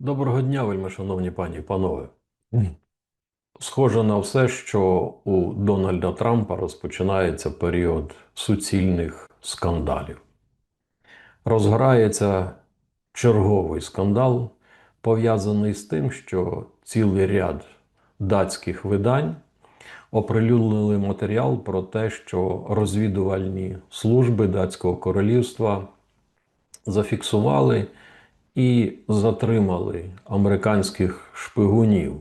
Доброго дня, вельми шановні пані і панове. Схоже на все, що у Дональда Трампа розпочинається період суцільних скандалів. Розграється черговий скандал, пов'язаний з тим, що цілий ряд датських видань оприлюднили матеріал про те, що розвідувальні служби датського королівства зафіксували і затримали американських шпигунів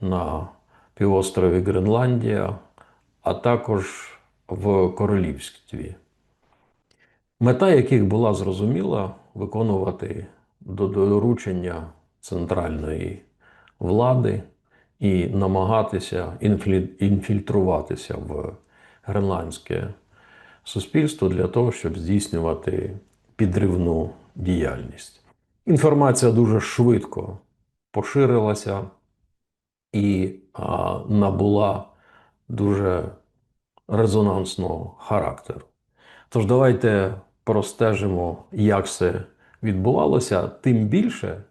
на півострові Гренландія, а також в королівстві. Мета яких була зрозуміла виконувати до- доручення центральної влади і намагатися інфільтруватися в гренландське суспільство для того, щоб здійснювати підривну діяльність. Інформація дуже швидко поширилася і а, набула дуже резонансного характеру. Тож давайте простежимо, як це відбувалося, тим більше,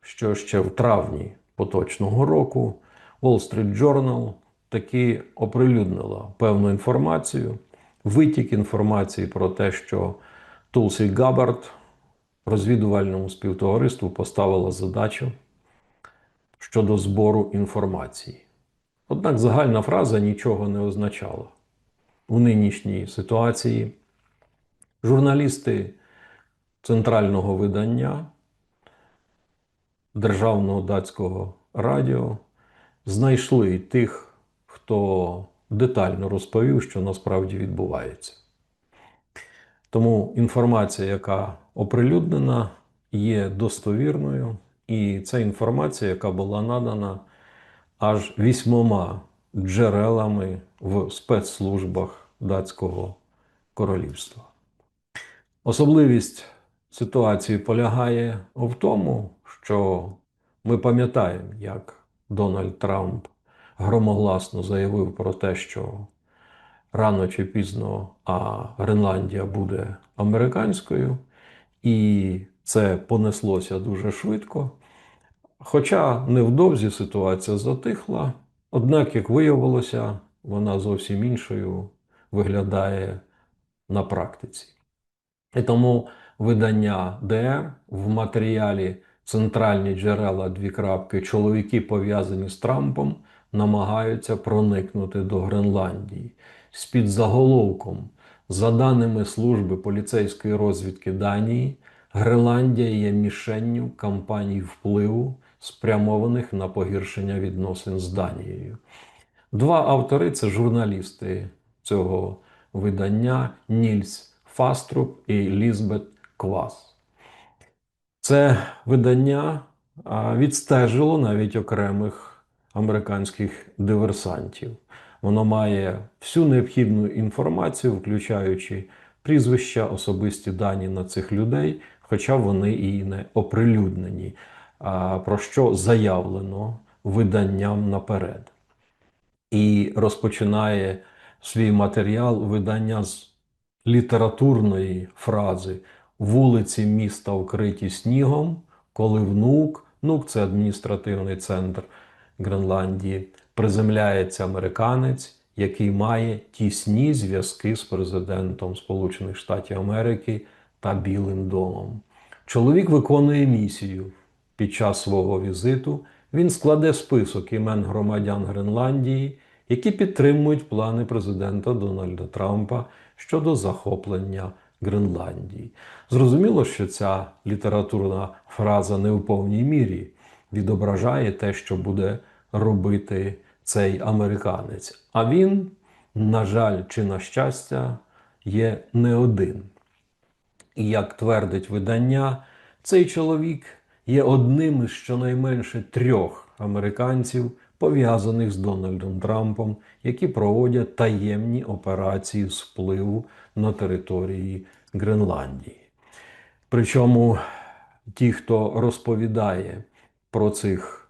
що ще в травні поточного року Wall Street Journal таки оприлюднила певну інформацію, витік інформації про те, що Тулсі Габбард розвідувальному співтовариству поставила задачу щодо збору інформації. Однак загальна фраза нічого не означала. У нинішній ситуації журналісти центрального видання Державного датського радіо знайшли тих, хто детально розповів, що насправді відбувається. Тому інформація, яка оприлюднена, є достовірною, і це інформація, яка була надана аж вісьмома джерелами в спецслужбах датського королівства. Особливість ситуації полягає в тому, що ми пам'ятаємо, як Дональд Трамп громогласно заявив про те, що рано чи пізно а Гренландія буде американською, і це понеслося дуже швидко. Хоча невдовзі ситуація затихла, однак, як виявилося, вона зовсім іншою виглядає на практиці. І тому видання ДР в матеріалі Центральні джерела дві крапки чоловіки пов'язані з Трампом намагаються проникнути до Гренландії з під заголовком. За даними служби поліцейської розвідки Данії, Гренландія є мішенню кампаній впливу, спрямованих на погіршення відносин з Данією. Два автори це журналісти цього видання Нільс Фаструп і Лізбет Квас. Це видання відстежило навіть окремих американських диверсантів. Воно має всю необхідну інформацію, включаючи прізвища, особисті дані на цих людей, хоча вони і не оприлюднені, про що заявлено виданням наперед. І розпочинає свій матеріал видання з літературної фрази вулиці міста вкриті снігом, коли внук, внук це адміністративний центр Гренландії, приземляється американець, який має тісні зв'язки з президентом Сполучених Штатів Америки та Білим домом. Чоловік виконує місію. Під час свого візиту він складе список імен громадян Гренландії, які підтримують плани президента Дональда Трампа щодо захоплення Гренландії. Зрозуміло, що ця літературна фраза не в повній мірі відображає те, що буде робити цей американець. А він, на жаль, чи на щастя, є не один. І як твердить видання, цей чоловік є одним із щонайменше трьох американців, пов'язаних з Дональдом Трампом, які проводять таємні операції з впливу на території Гренландії. Причому ті, хто розповідає про цих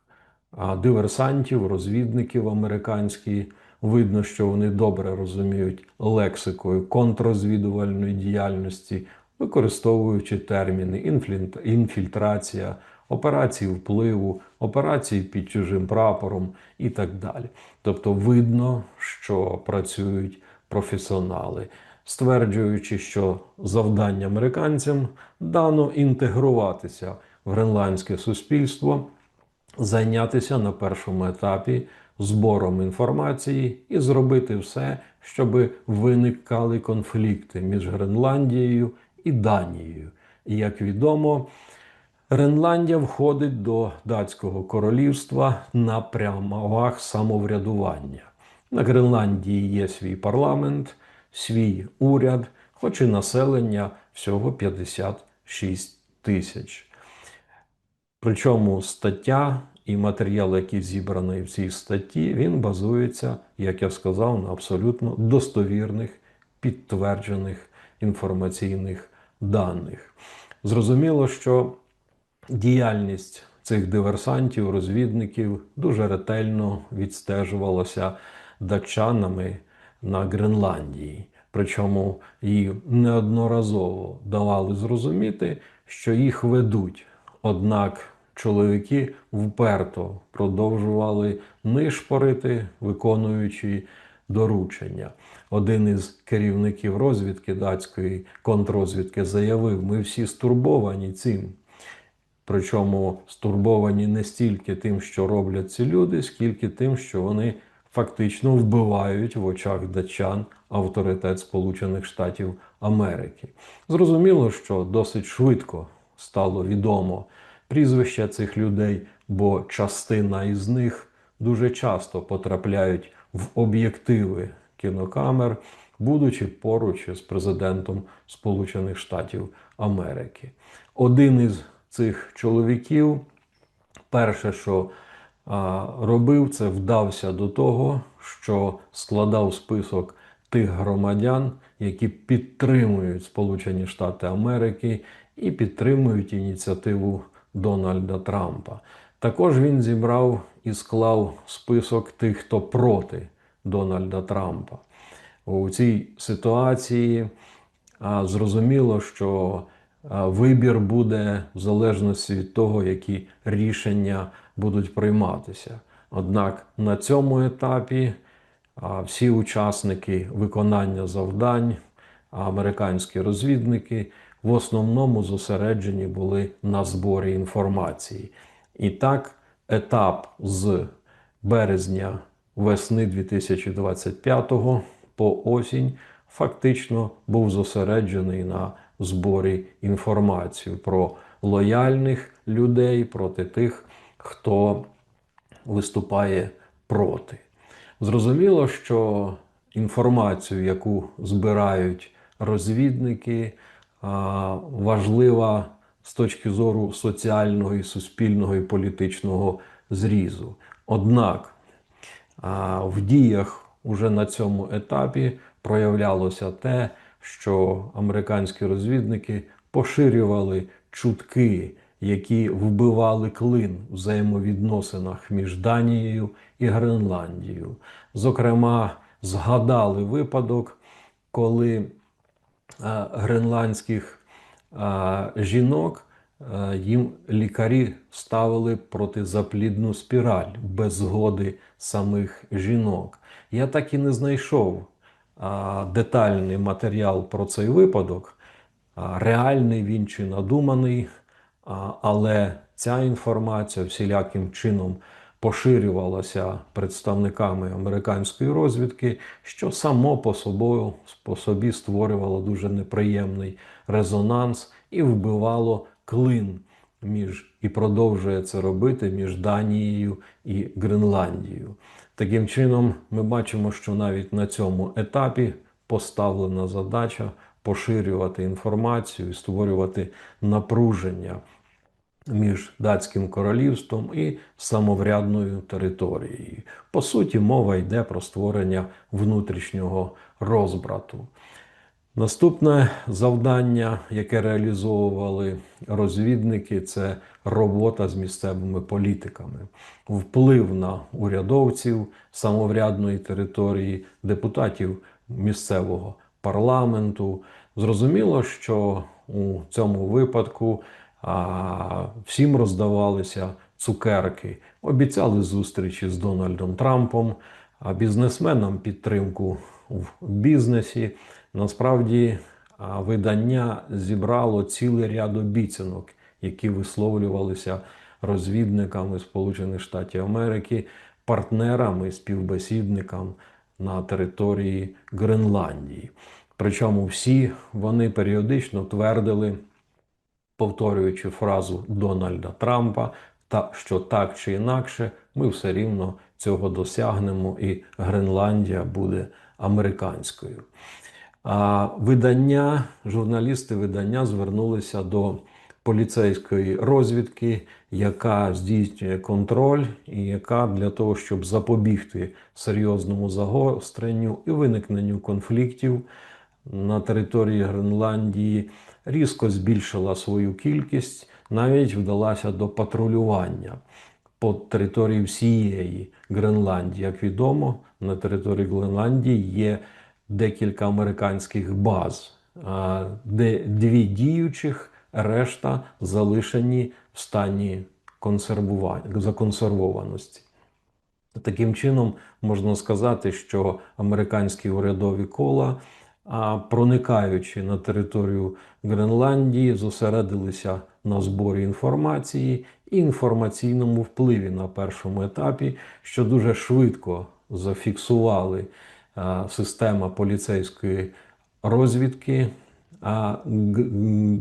диверсантів, розвідників американських, видно, що вони добре розуміють лексикою контррозвідувальної діяльності, використовуючи терміни інфільтрація, операції впливу, операції під чужим прапором і так далі. Тобто видно, що працюють професіонали, стверджуючи, що завдання американцям дано інтегруватися в гренландське суспільство, зайнятися на першому етапі збором інформації і зробити все, щоб виникали конфлікти між Гренландією і Данією. І як відомо, Гренландія входить до датського королівства на прямовах самоврядування. На Гренландії є свій парламент, свій уряд, хоч і населення всього 56 тисяч. Причому стаття і матеріал, який зібраний в цій статті, він базується, як я сказав, на абсолютно достовірних, підтверджених інформаційних даних. Зрозуміло, що діяльність цих диверсантів, розвідників дуже ретельно відстежувалася датчанами на Гренландії. Причому їй неодноразово давали зрозуміти, що їх ведуть. Однак чоловіки вперто продовжували нишпорити, виконуючи доручення. Один із керівників розвідки датської контррозвідки заявив: ми всі стурбовані цим. Причому стурбовані не стільки тим, що роблять ці люди, скільки тим, що вони фактично вбивають в очах датчан авторитет Сполучених Штатів Америки. Зрозуміло, що досить швидко стало відомо прізвища цих людей, бо частина із них дуже часто потрапляють в об'єктиви кінокамер, будучи поруч із президентом Сполучених Штатів Америки. Один із цих чоловіків, перше, що робив, це вдався до того, що складав список тих громадян, які підтримують Сполучені Штати Америки і підтримують ініціативу Дональда Трампа. Також він зібрав і склав список тих, хто проти Дональда Трампа. У цій ситуації зрозуміло, що вибір буде в залежності від того, які рішення будуть прийматися. Однак на цьому етапі всі учасники виконання завдань, американські розвідники в основному зосереджені були на зборі інформації. І так, етап з березня весни 2025 по осінь фактично був зосереджений на зборі інформації про лояльних людей проти тих, хто виступає проти. Зрозуміло, що інформацію, яку збирають розвідники, важлива з точки зору соціального і суспільного і політичного зрізу. Однак в діях уже на цьому етапі проявлялося те, що американські розвідники поширювали чутки, які вбивали клин в взаємовідносинах між Данією і Гренландією. Зокрема, згадали випадок, коли гренландських жінок їм лікарі ставили протизаплідну спіраль без згоди самих жінок. Я так і не знайшов детальний матеріал про цей випадок, реальний він чи надуманий, але ця інформація всіляким чином поширювалася представниками американської розвідки, що само по собою по собі створювало дуже неприємний резонанс і вбивало клин між і продовжує це робити між Данією і Гренландією. Таким чином, ми бачимо, що навіть на цьому етапі поставлена задача поширювати інформацію і створювати напруження між датським королівством і самоврядною територією. По суті, мова йде про створення внутрішнього розбрату. Наступне завдання, яке реалізовували розвідники, це робота з місцевими політиками, вплив на урядовців самоврядної території, депутатів місцевого парламенту. Зрозуміло, що у цьому випадку всім роздавалися цукерки. Обіцяли зустрічі з Дональдом Трампом, бізнесменам підтримку в бізнесі. Насправді видання зібрало цілий ряд обіцянок, які висловлювалися розвідниками Сполучених Штатів Америки, партнерами, співбесідникам на території Гренландії. Причому всі вони періодично твердили, повторюючи фразу Дональда Трампа, та що так чи інакше, ми все рівно цього досягнемо, і Гренландія буде американською. А видання, журналісти видання звернулися до поліцейської розвідки, яка здійснює контроль, і яка для того, щоб запобігти серйозному загостренню і виникненню конфліктів на території Гренландії, різко збільшила свою кількість, навіть вдалася до патрулювання по території всієї Гренландії. Як відомо, на території Гренландії є декілька американських баз, де дві діючих, решта залишені в стані законсервованості. Таким чином, можна сказати, що американські урядові кола, а, проникаючи на територію Гренландії, зосередилися на зборі інформації і інформаційному впливі на першому етапі, що дуже швидко зафіксували система поліцейської розвідки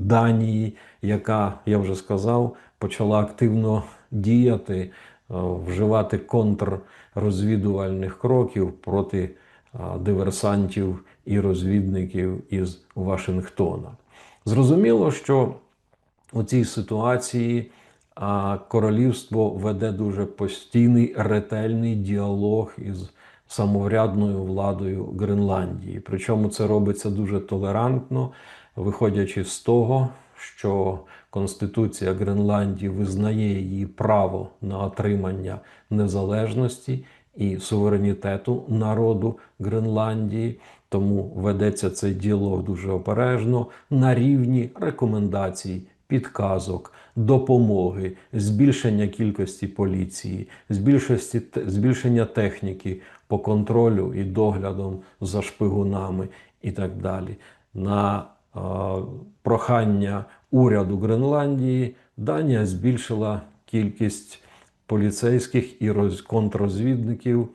Данії, яка, я вже сказав, почала активно діяти, вживати контррозвідувальних кроків проти диверсантів і розвідників із Вашингтона. Зрозуміло, що у цій ситуації королівство веде дуже постійний ретельний діалог із самоврядною владою Гренландії. Причому це робиться дуже толерантно, виходячи з того, що Конституція Гренландії визнає її право на отримання незалежності і суверенітету народу Гренландії. Тому ведеться цей діалог дуже обережно на рівні рекомендацій, підказок, допомоги, збільшення кількості поліції, збільшення техніки по контролю і доглядом за шпигунами і так далі. На е, прохання уряду Гренландії Данія збільшила кількість поліцейських і роз- контррозвідників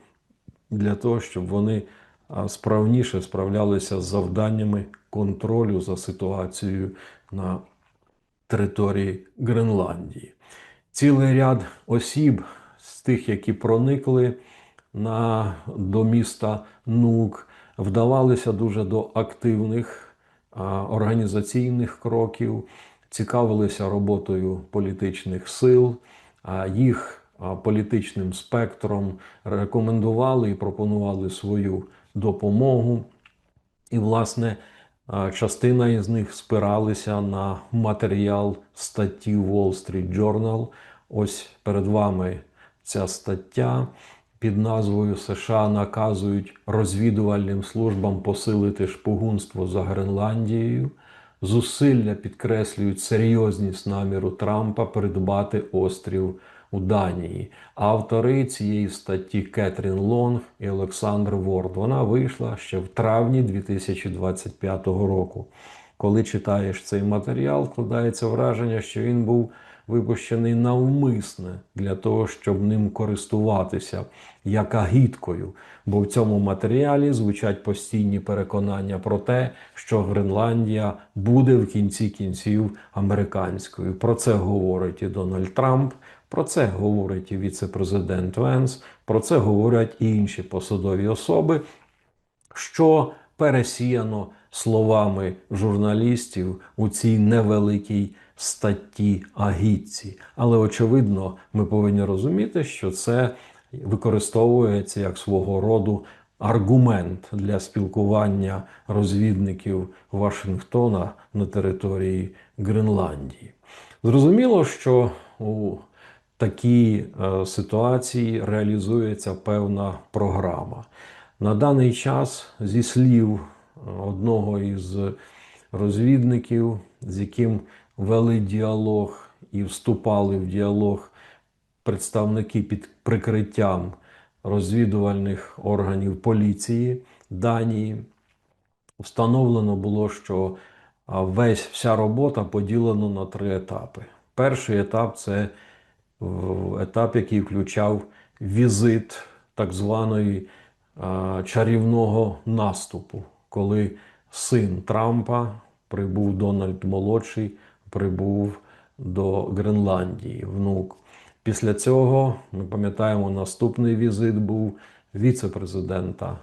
для того, щоб вони справніше справлялися з завданнями контролю за ситуацією на території Гренландії. Цілий ряд осіб з тих, які проникли на, до міста Нук, вдавалися дуже до активних а, організаційних кроків, цікавилися роботою політичних сил, а, їх а, політичним спектром рекомендували і пропонували свою допомогу. І, власне, частина із них спиралися на матеріал статті Wall Street Journal. Ось перед вами ця стаття під назвою США наказують розвідувальним службам посилити шпигунство за Гренландією. Зусилля підкреслюють серйозність наміру Трампа придбати острів у Данії. Автори цієї статті Кетрін Лонг і Олександр Ворд. Вона вийшла ще в травні 2025 року. Коли читаєш цей матеріал, складається враження, що він був випущений навмисне для того, щоб ним користуватися як агіткою. Бо в цьому матеріалі звучать постійні переконання про те, що Гренландія буде в кінці кінців американською. Про це говорить і Дональд Трамп. Про це говорить і віце-президент Венс, про це говорять і інші посадові особи, що пересіяно словами журналістів у цій невеликій статті агітці. Але очевидно, ми повинні розуміти, що це використовується як свого роду аргумент для спілкування розвідників Вашингтона на території Гренландії. Зрозуміло, що у такій е, ситуації реалізується певна програма. На даний час, зі слів е, одного із розвідників, з яким вели діалог і вступали в діалог представники під прикриттям розвідувальних органів поліції Данії. Встановлено було, що весь вся робота поділена на три етапи. Перший етап це етап, який включав візит так званої чарівного наступу, коли син Трампа прибув Дональд молодший, прибув до Гренландії, внук. Після цього ми пам'ятаємо, наступний візит був віце-президента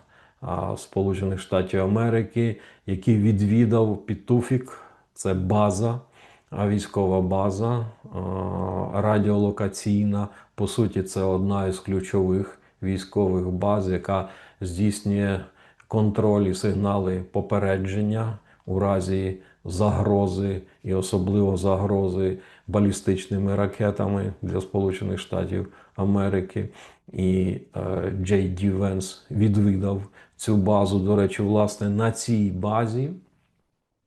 Сполучених Штатів Америки, який відвідав Пітуфік, це база, військова база радіолокаційна. По суті, це одна із ключових військових баз, яка здійснює контроль і сигнали попередження у разі загрози і особливо загрози балістичними ракетами для Сполучених Штатів Америки. І е, Джей Ді Венс відвідав цю базу. До речі, власне, на цій базі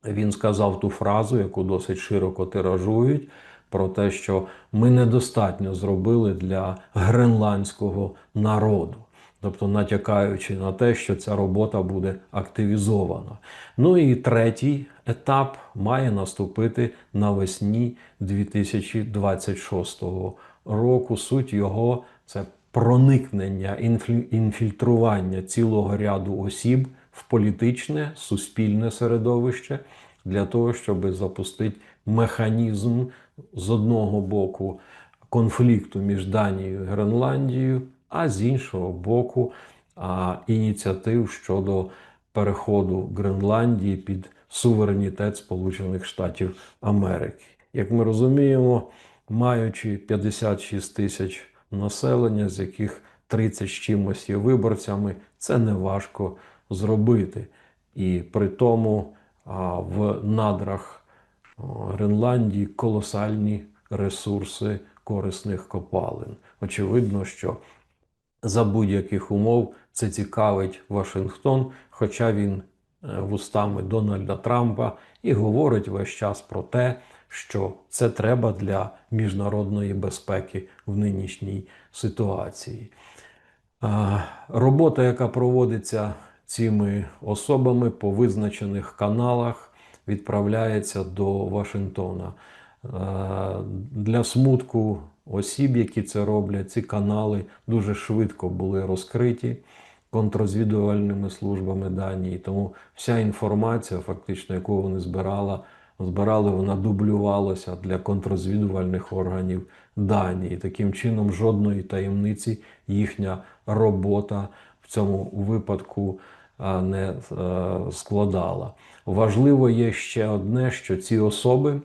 він сказав ту фразу, яку досить широко тиражують, про те, що ми недостатньо зробили для гренландського народу. Тобто натякаючи на те, що ця робота буде активізована. Ну і третій етап має наступити навесні 2026 року. Суть його це проникнення, інфільтрування цілого ряду осіб в політичне, суспільне середовище для того, щоб запустити механізм з одного боку конфлікту між Данією і Гренландією, а з іншого боку ініціатив щодо переходу Гренландії під суверенітет Сполучених Штатів Америки. Як ми розуміємо, маючи 56 тисяч населення, з яких 30 з чимось є виборцями, це не важко зробити. І при тому в надрах Гренландії колосальні ресурси корисних копалин. Очевидно, що за будь-яких умов це цікавить Вашингтон, хоча він е, вустами Дональда Трампа і говорить весь час про те, що це треба для міжнародної безпеки в нинішній ситуації. Робота, яка проводиться цими особами по визначених каналах, відправляється до Вашингтона. Е, Для смутку осіб, які це роблять, ці канали дуже швидко були розкриті контррозвідувальними службами Данії. Тому вся інформація, фактично, яку вони збирали, збирали, вона дублювалася для контррозвідувальних органів Данії. Таким чином, жодної таємниці їхня робота в цьому випадку не е, складала. Важливо є ще одне, що ці особи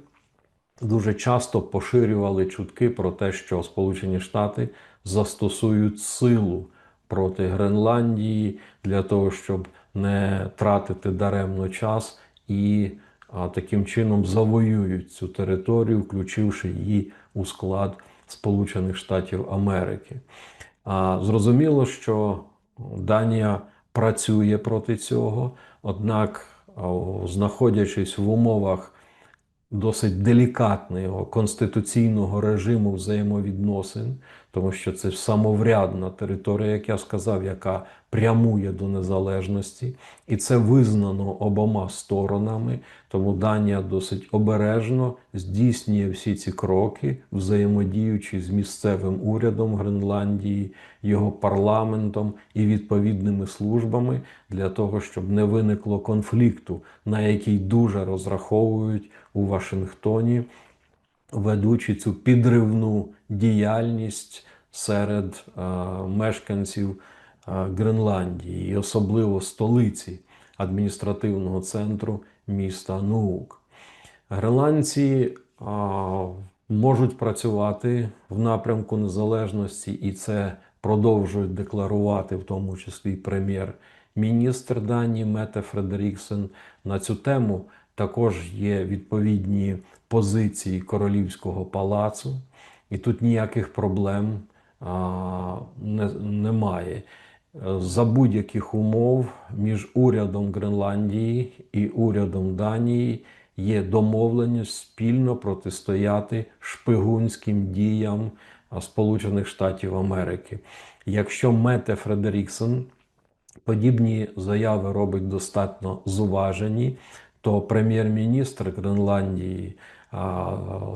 дуже часто поширювали чутки про те, що Сполучені Штати застосують силу проти Гренландії для того, щоб не тратити даремно час і таким чином завоюють цю територію, включивши її у склад Сполучених Штатів Америки. Зрозуміло, що Данія працює проти цього, однак, знаходячись в умовах досить делікатного конституційного режиму взаємовідносин, тому що це самоврядна територія, як я сказав, яка прямує до незалежності, і це визнано обома сторонами. Тому Данія досить обережно здійснює всі ці кроки, взаємодіючи з місцевим урядом Гренландії, його парламентом і відповідними службами для того, щоб не виникло конфлікту, на який дуже розраховують у Вашингтоні, ведучи цю підривну діяльність серед е, мешканців е, Гренландії, і особливо столиці адміністративного центру міста Нуук. Гренландці а, можуть працювати в напрямку незалежності, і це продовжують декларувати, в тому числі прем'єр-міністр Данії Мете Фредеріксен. На цю тему також є відповідні позиції королівського палацу, і тут ніяких проблем а, не, немає. за будь-яких умов між урядом Гренландії і урядом Данії є домовленість спільно протистояти шпигунським діям Сполучених Штатів Америки. Якщо Мете Фредеріксон подібні заяви робить достатньо зуважені, то прем'єр-міністр Гренландії,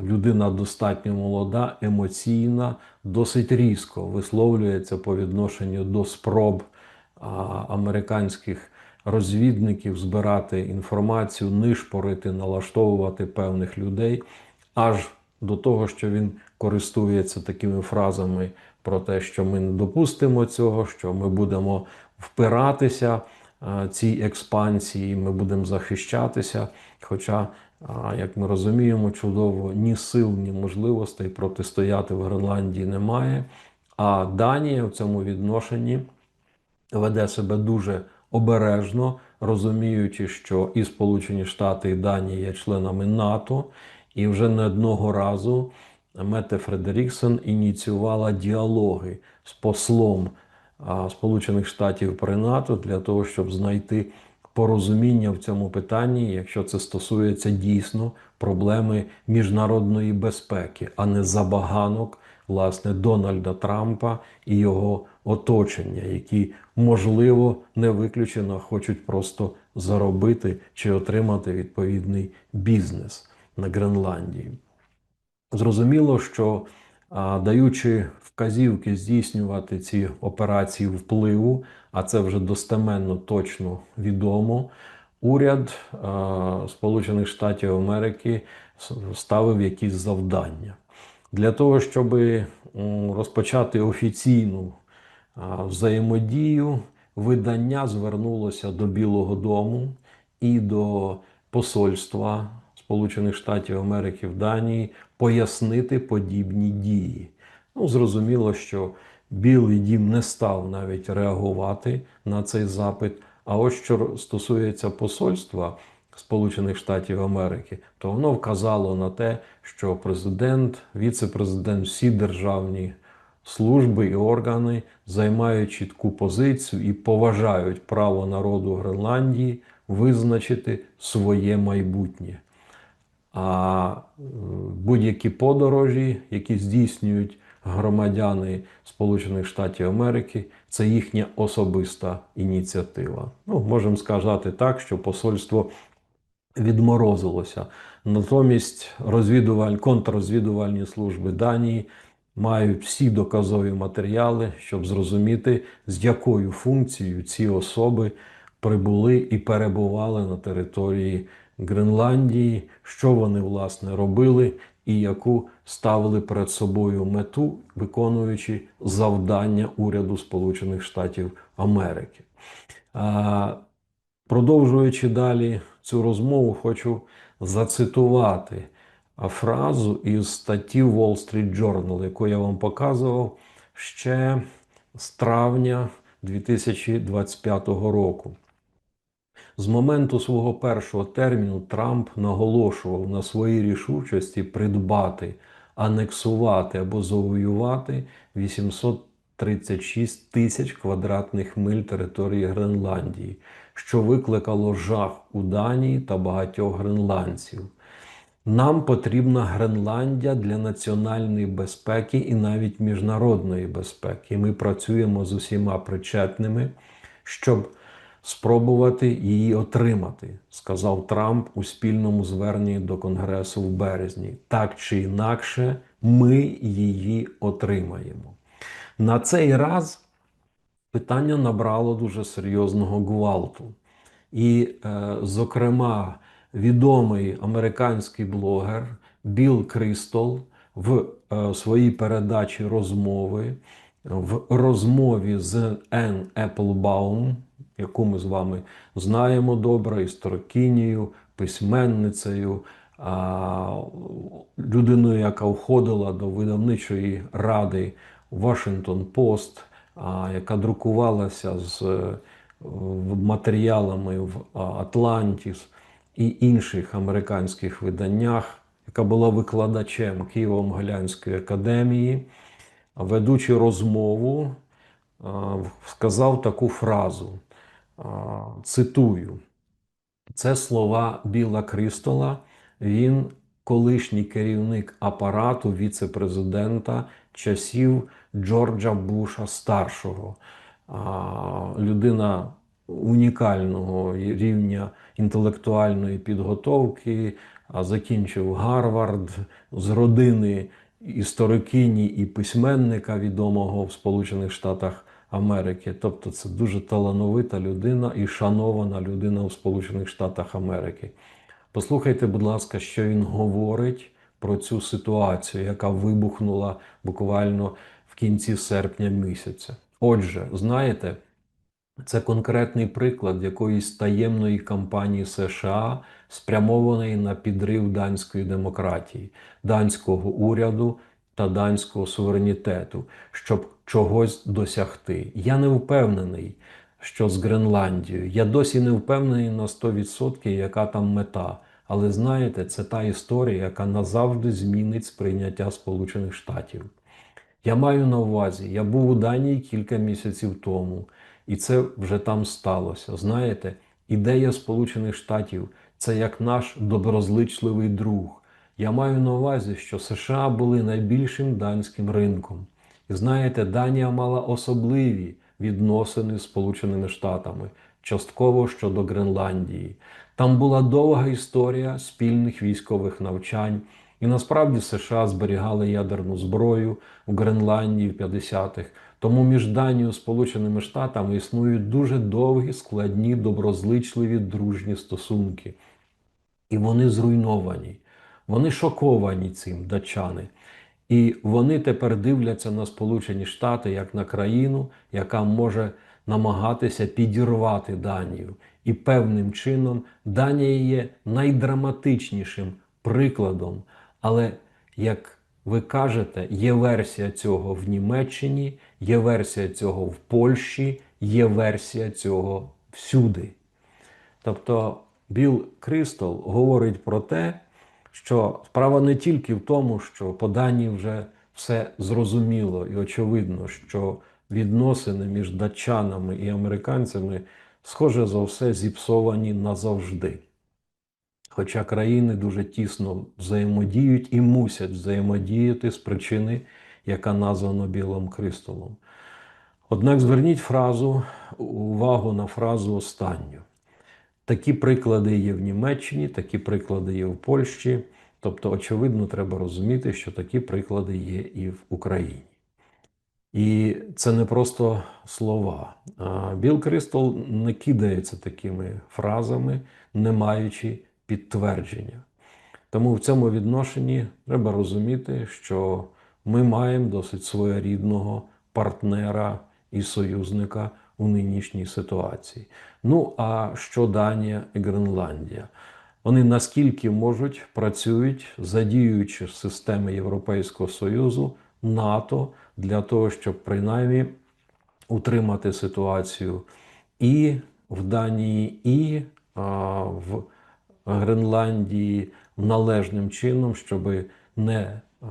людина достатньо молода, емоційна, досить різко висловлюється по відношенню до спроб американських розвідників збирати інформацію, нишпорити, налаштовувати певних людей, аж до того, що він користується такими фразами про те, що ми не допустимо цього, що ми будемо впиратися цій експансії, ми будемо захищатися. Хоча, як ми розуміємо, чудово ні сил, ні можливостей протистояти в Гренландії немає. А Данія в цьому відношенні веде себе дуже обережно, розуміючи, що і Сполучені Штати, і Данія є членами НАТО, і вже не одного разу Мете Фредеріксон ініціювала діалоги з послом Сполучених Штатів при НАТО для того, щоб знайти порозуміння в цьому питанні, якщо це стосується дійсно проблеми міжнародної безпеки, а не забаганок власне Дональда Трампа і його оточення, які можливо не виключено хочуть просто заробити чи отримати відповідний бізнес на Гренландії. Зрозуміло, що даючи вказівки здійснювати ці операції впливу, а це вже достеменно точно відомо. Уряд Сполучених Штатів Америки ставив якісь завдання для того, щоб розпочати офіційну взаємодію. Видання звернулося до Білого Дому і до посольства Сполучених Штатів Америки в Данії пояснити подібні дії. Ну, зрозуміло, що Білий дім не став навіть реагувати на цей запит. А ось що стосується посольства Сполучених Штатів Америки, то воно вказало на те, що президент, віце-президент, всі державні служби і органи займають чітку позицію і поважають право народу Гренландії визначити своє майбутнє. А будь-які подорожі, які здійснюють громадяни Сполучених Штатів Америки, це їхня особиста ініціатива. Ну, можемо сказати так, що посольство відморозилося. Натомість розвідуваль, контррозвідувальні служби Данії мають всі доказові матеріали, щоб зрозуміти, з якою функцією ці особи прибули і перебували на території Гренландії, що вони власне робили і яку ставили перед собою мету, виконуючи завдання уряду Сполучених Штатів Америки. Продовжуючи далі цю розмову, хочу зацитувати фразу із статті Wall Street Journal, яку я вам показував ще з травня 2025 року. З моменту свого першого терміну Трамп наголошував на своїй рішучості придбати, анексувати або завоювати 836 тисяч квадратних миль території Гренландії, що викликало жах у Данії та багатьох гренландців. Нам потрібна Гренландія для національної безпеки і навіть міжнародної безпеки. Ми працюємо з усіма причетними, щоб спробувати її отримати, сказав Трамп у спільному зверненні до Конгресу в березні. Так чи інакше, ми її отримаємо. На цей раз питання набрало дуже серйозного гвалту. І, е, зокрема, відомий американський блогер Білл Кристол в е, своїй передачі розмови, в розмові з Енн Еплбаум, яку ми з вами знаємо добре, історикинею, письменницею, людиною, яка входила до видавничої ради Washington Post, яка друкувалася з е, матеріалами в Атлантіс і інших американських виданнях, яка була викладачем Києво-Могилянської академії, ведучи розмову сказав таку фразу. Цитую. Це слова Біла Кристола. Він колишній керівник апарату віце-президента часів Джорджа Буша старшого. Людина унікального рівня інтелектуальної підготовки, закінчив Гарвард з родини історикині і письменника відомого в Сполучених Штатах Америки. Тобто це дуже талановита людина і шанована людина у Сполучених Штатах Америки. Послухайте, будь ласка, що він говорить про цю ситуацію, яка вибухнула буквально в кінці серпня місяця. Отже, знаєте, це конкретний приклад якоїсь таємної кампанії США, спрямованої на підрив данської демократії, данського уряду та данського суверенітету, щоб чогось досягти. Я не впевнений, що з Гренландією. Я досі не впевнений на 100%, яка там мета. Але знаєте, це та історія, яка назавжди змінить сприйняття Сполучених Штатів. Я маю на увазі, я був у Данії кілька місяців тому, і це вже там сталося. Знаєте, ідея Сполучених Штатів це як наш доброзичливий друг. Я маю на увазі, що США були найбільшим данським ринком. І знаєте, Данія мала особливі відносини з Сполученими Штатами, частково щодо Гренландії. Там була довга історія спільних військових навчань. І насправді США зберігали ядерну зброю у Гренландії в 50-х. Тому між Данією і Сполученими Штатами існують дуже довгі, складні, доброзичливі дружні стосунки. І вони зруйновані. Вони шоковані цим датчани. І вони тепер дивляться на Сполучені Штати як на країну, яка може намагатися підірвати Данію. І певним чином Данія є найдраматичнішим прикладом. Але, як ви кажете, є версія цього в Німеччині, є версія цього в Польщі, є версія цього всюди. Тобто Біл Кристол говорить про те, що справа не тільки в тому, що по Данії вже все зрозуміло і очевидно, що відносини між датчанами і американцями, схоже за все, зіпсовані назавжди. Хоча країни дуже тісно взаємодіють і мусять взаємодіяти з причини, яка названа Білим Кристолом. Однак зверніть фразу, увагу на фразу останню. Такі приклади є в Німеччині, такі приклади є в Польщі. Тобто, очевидно, треба розуміти, що такі приклади є і в Україні. І це не просто слова. Біл Кристол не кидається такими фразами, не маючи підтвердження. Тому в цьому відношенні треба розуміти, що ми маємо досить своєрідного партнера і союзника у нинішній ситуації. Ну а що Данія і Гренландія? Вони наскільки можуть працюють, задіюючи системи Європейського Союзу, НАТО для того, щоб принаймні утримати ситуацію і в Данії, і а, в Гренландії належним чином, щоб не а,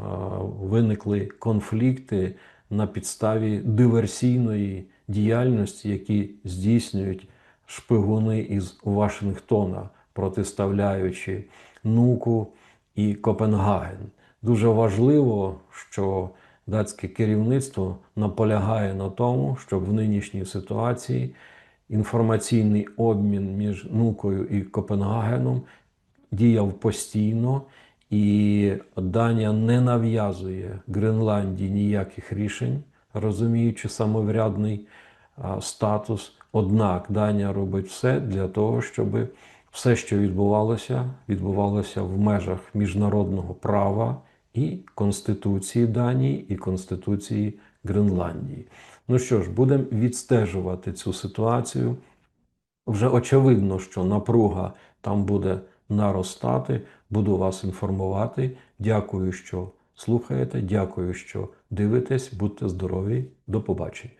виникли конфлікти на підставі диверсійної діяльності, які здійснюють шпигуни із Вашингтона, протиставляючи Нуку і Копенгаген. Дуже важливо, що датське керівництво наполягає на тому, щоб в нинішній ситуації інформаційний обмін між Нукою і Копенгагеном діяв постійно, і Данія не нав'язує Гренландії ніяких рішень, розуміючи самоврядний статус. Однак Данія робить все для того, щоб все, що відбувалося, відбувалося в межах міжнародного права і Конституції Данії, і Конституції Гренландії. Ну що ж, будемо відстежувати цю ситуацію. Вже очевидно, що напруга там буде наростати. Буду вас інформувати. Дякую, що слухаєте. Дякую, що дивитесь. Будьте здорові. До побачення.